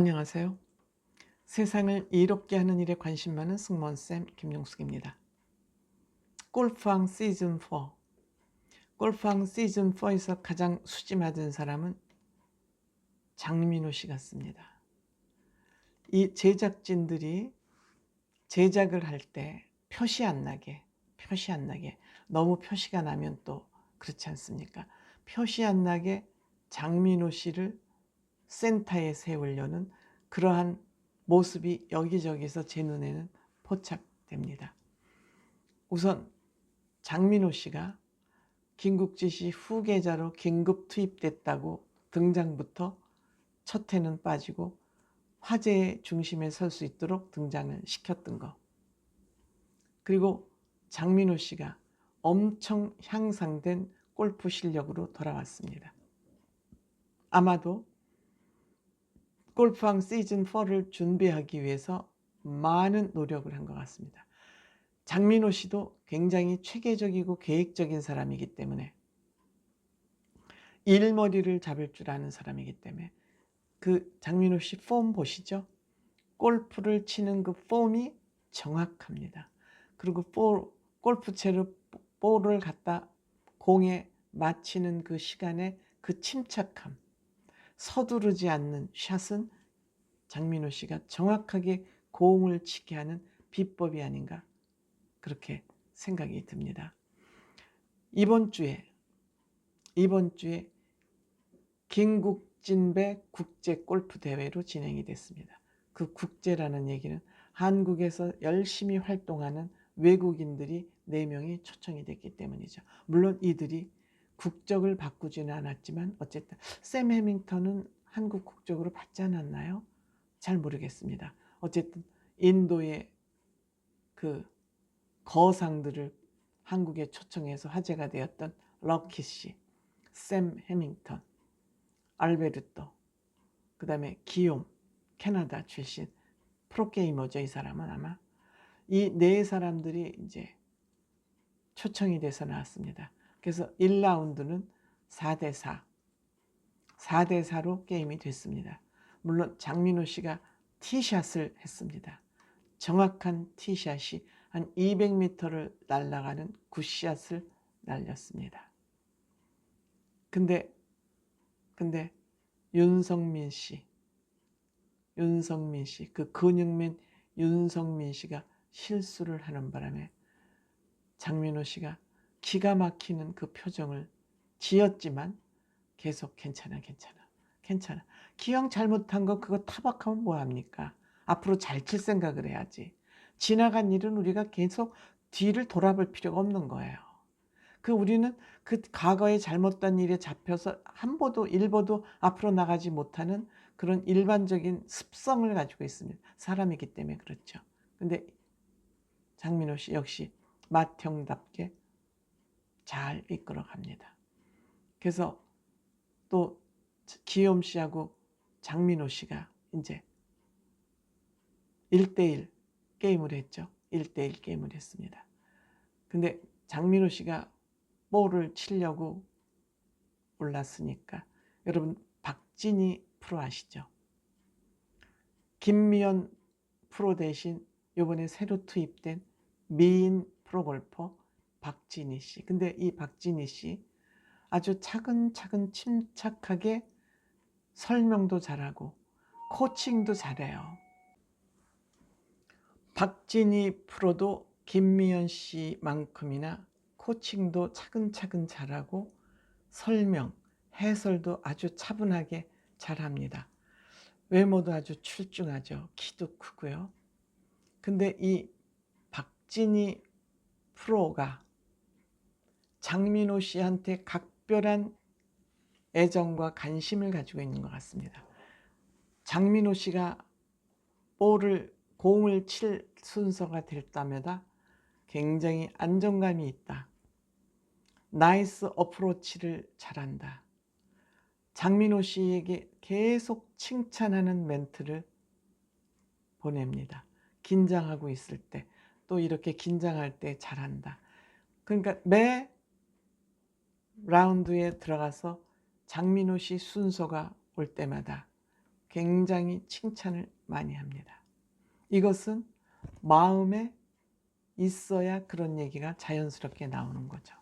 안녕하세요. 세상을 이롭게 하는 일에 관심 많은 승무원쌤 김용숙입니다. 골프왕 시즌4 골프왕 시즌4에서 가장 수지 맞은 사람은 장민호 씨 같습니다. 이 제작진들이 제작을 할 때 표시 안 나게 표시 안 나게 너무 표시가 나면 또 그렇지 않습니까? 표시 안 나게 장민호 씨를 센터에 세우려는 그러한 모습이 여기저기서 제 눈에는 포착됩니다. 우선 장민호 씨가 김국지 씨 후계자로 긴급 투입됐다고 등장부터 첫 해는 빠지고 화제의 중심에 설 수 있도록 등장을 시켰던 거. 그리고 장민호 씨가 엄청 향상된 골프 실력으로 돌아왔습니다. 아마도 골프왕 시즌 4를 준비하기 위해서 많은 노력을 한 것 같습니다. 장민호 씨도 굉장히 체계적이고 계획적인 사람이기 때문에 일머리를 잡을 줄 아는 사람이기 때문에 그 장민호 씨 폼 보시죠? 골프를 치는 그 폼이 정확합니다. 그리고 볼, 골프채로 볼을 갖다 공에 맞히는 그 시간에 그 침착함, 서두르지 않는 샷은 장민호 씨가 정확하게 공을 치게 하는 비법이 아닌가 그렇게 생각이 듭니다. 이번 주에 이번 주에 김국진배 국제 골프 대회로 진행이 됐습니다. 그 국제라는 얘기는 한국에서 열심히 활동하는 외국인들이 4명이 초청이 됐기 때문이죠. 물론 이들이 국적을 바꾸지는 않았지만 어쨌든 샘 해밍턴은 한국 국적으로 받지 않았나요? 잘 모르겠습니다. 어쨌든 인도의 그 거상들을 한국에 초청해서 화제가 되었던 럭키 씨, 샘 해밍턴, 알베르토, 그 다음에 기욤, 캐나다 출신 프로게이머죠. 이 사람은 아마 이 네 사람들이 이제 초청이 돼서 나왔습니다. 그래서 1라운드는 4대 4, 4대 4로 게임이 됐습니다. 물론 장민호 씨가 티샷을 했습니다. 정확한 티샷이 한 200m를 날아가는 굿샷을 날렸습니다. 근데 근데 윤성민 씨, 윤성민 씨, 그 근육맨 윤성민 씨가 실수를 하는 바람에 장민호 씨가 기가 막히는 그 표정을 지었지만 계속 괜찮아, 괜찮아, 괜찮아. 기왕 잘못한 거 그거 타박하면 뭐합니까? 앞으로 잘 칠 생각을 해야지. 지나간 일은 우리가 계속 뒤를 돌아볼 필요가 없는 거예요. 그 우리는 그 과거에 잘못된 일에 잡혀서 한 보도 일보도 앞으로 나가지 못하는 그런 일반적인 습성을 가지고 있습니다. 사람이기 때문에 그렇죠. 근데 장민호 씨 역시 맏형답게 잘 이끌어 갑니다. 그래서 또 기욤 씨하고 장민호 씨가 이제 1대1 게임을 했죠. 1대1 게임을 했습니다. 근데 장민호 씨가 볼을 치려고 올랐으니까 여러분 박진희 프로 아시죠? 김미연 프로 대신 요번에 새로 투입된 미인 프로골퍼 박진희 씨. 근데 이 박진희 씨 아주 차근차근 침착하게 설명도 잘하고 코칭도 잘해요. 박진희 프로도 김미연 씨만큼이나 코칭도 차근차근 잘하고 설명, 해설도 아주 차분하게 잘합니다. 외모도 아주 출중하죠. 키도 크고요. 근데 이 박진희 프로가 장민호 씨한테 각별한 애정과 관심을 가지고 있는 것 같습니다. 장민호 씨가 볼을 공을 칠 순서가 될 때마다 굉장히 안정감이 있다. 나이스 어프로치를 잘한다. 장민호 씨에게 계속 칭찬하는 멘트를 보냅니다. 긴장하고 있을 때, 또 이렇게 긴장할 때 잘한다. 그러니까 매 라운드에 들어가서 장민호 씨 순서가 올 때마다 굉장히 칭찬을 많이 합니다. 이것은 마음에 있어야 그런 얘기가 자연스럽게 나오는 거죠.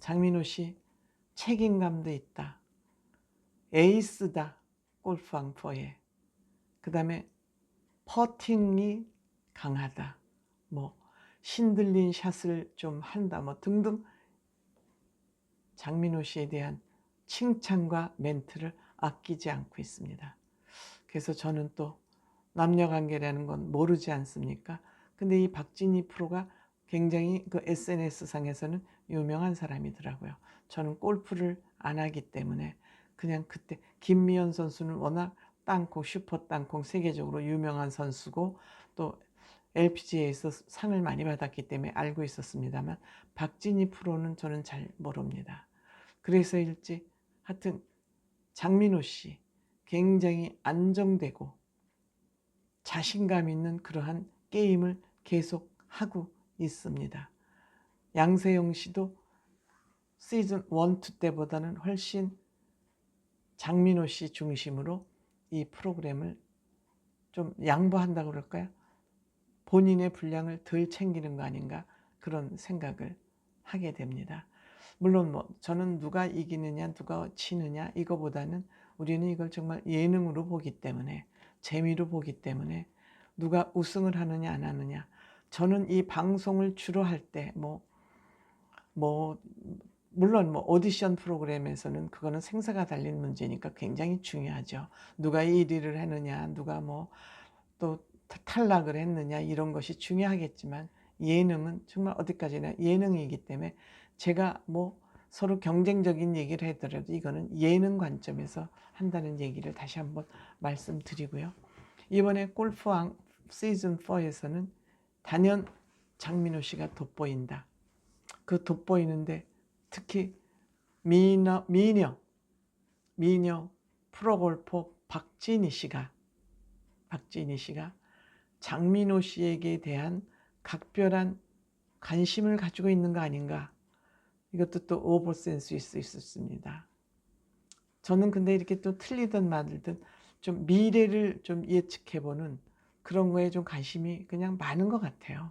장민호 씨 책임감도 있다. 에이스다. 골프 앙퍼에. 그 다음에 퍼팅이 강하다. 뭐 신들린 샷을 좀 한다. 뭐 등등 장민호 씨에 대한 칭찬과 멘트를 아끼지 않고 있습니다. 그래서 저는 또 남녀 관계라는 건 모르지 않습니까? 근데 이 박진희 프로가 굉장히 그 SNS 상에서는 유명한 사람이더라고요. 저는 골프를 안 하기 때문에 그냥 그때 김미연 선수는 워낙 땅콩 슈퍼 땅콩 세계적으로 유명한 선수고 또 LPGA에서 상을 많이 받았기 때문에 알고 있었습니다만 박진희 프로는 저는 잘 모릅니다. 그래서일지 하여튼 장민호 씨 굉장히 안정되고 자신감 있는 그러한 게임을 계속 하고 있습니다. 양세형 씨도 시즌 1, 2 때보다는 훨씬 장민호 씨 중심으로 이 프로그램을 좀 양보한다 그럴까요? 본인의 분량을 덜 챙기는 거 아닌가 그런 생각을 하게 됩니다. 물론 뭐 저는 누가 이기느냐 누가 지느냐 이거보다는 우리는 이걸 정말 예능으로 보기 때문에 재미로 보기 때문에 누가 우승을 하느냐 안 하느냐 저는 이 방송을 주로 할 때 뭐 뭐 물론 뭐 오디션 프로그램에서는 그거는 생사가 달린 문제니까 굉장히 중요하죠. 누가 1위를 하느냐, 누가 뭐 또 탈락을 했느냐 이런 것이 중요하겠지만 예능은 정말 어디까지나 예능이기 때문에 제가 뭐 서로 경쟁적인 얘기를 하더라도 이거는 예능 관점에서 한다는 얘기를 다시 한번 말씀드리고요. 이번에 골프 시즌 4에서는 단연 장민호 씨가 돋보인다. 그 돋보이는데 특히 미녀, 미녀, 미녀 프로골퍼 박진희 씨가, 박진희 씨가 장민호 씨에게 대한 각별한 관심을 가지고 있는 거 아닌가. 이것도 또 오볼 센스 있을 수 있습니다. 저는 근데 이렇게 또 틀리든 말든 좀 미래를 좀 예측해보는 그런 거에 좀 관심이 그냥 많은 것 같아요.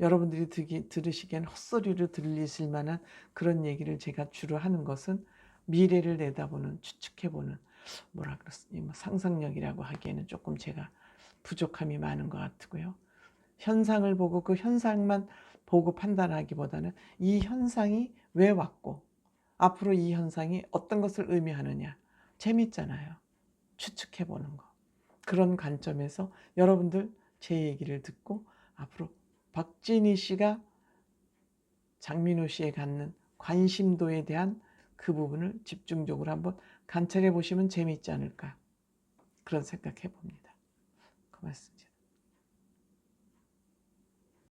여러분들이 듣기, 들으시기엔 헛소리로 들리실 만한 그런 얘기를 제가 주로 하는 것은 미래를 내다보는, 추측해보는, 뭐라 그렇습니까? 뭐 상상력이라고 하기에는 조금 제가 부족함이 많은 것 같고요. 현상을 보고 그 현상만 보고 판단하기보다는 이 현상이 왜 왔고, 앞으로 이 현상이 어떤 것을 의미하느냐. 재밌잖아요. 추측해 보는 거. 그런 관점에서 여러분들 제 얘기를 듣고 앞으로 박진희 씨가 장민호 씨에 갖는 관심도에 대한 그 부분을 집중적으로 한번 관찰해 보시면 재미있지 않을까 그런 생각해 봅니다. 고맙습니다.